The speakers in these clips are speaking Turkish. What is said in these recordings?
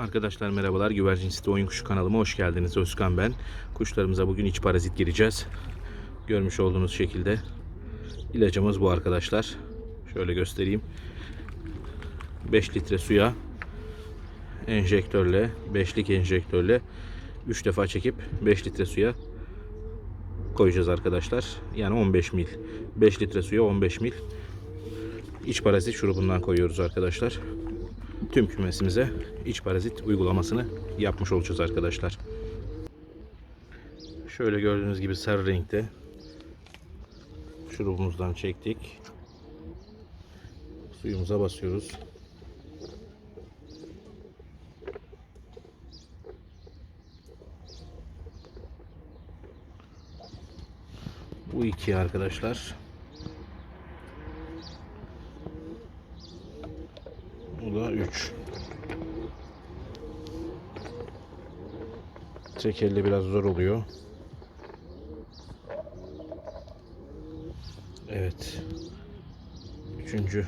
Arkadaşlar merhabalar. Güvercin Site Oyun Kuşu kanalıma hoş geldiniz. Özkan ben. Kuşlarımıza bugün iç parazit gireceğiz. Görmüş olduğunuz şekilde. İlacımız bu arkadaşlar. Şöyle göstereyim. 5 litre suya enjektörle, 5'lik enjektörle 3 defa çekip 5 litre suya koyacağız arkadaşlar. Yani 15 mil. 5 litre suya 15 mil iç parazit şurubundan koyuyoruz arkadaşlar. Tüm kümesimize iç parazit uygulamasını yapmış olacağız arkadaşlar. Şöyle gördüğünüz gibi sarı renkte şurubumuzdan çektik. Suyumuza basıyoruz. Bu iki arkadaşlar. Bu da 3. Tek elle biraz zor oluyor. Evet. Üçüncü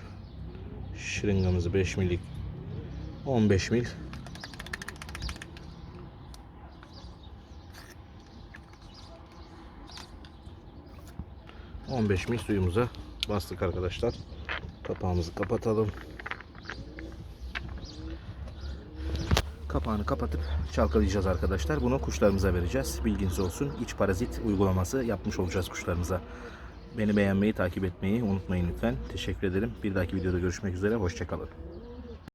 şırıngamızı 5 milik 15 mil ...15 mil suyumuza bastık arkadaşlar. Kapağımızı kapatalım. Kapağını kapatıp çalkalayacağız arkadaşlar. Bunu kuşlarımıza vereceğiz. Bilginiz olsun. İç parazit uygulaması yapmış olacağız kuşlarımıza. Beni beğenmeyi, takip etmeyi unutmayın lütfen. Teşekkür ederim. Bir dahaki videoda görüşmek üzere. Hoşçakalın.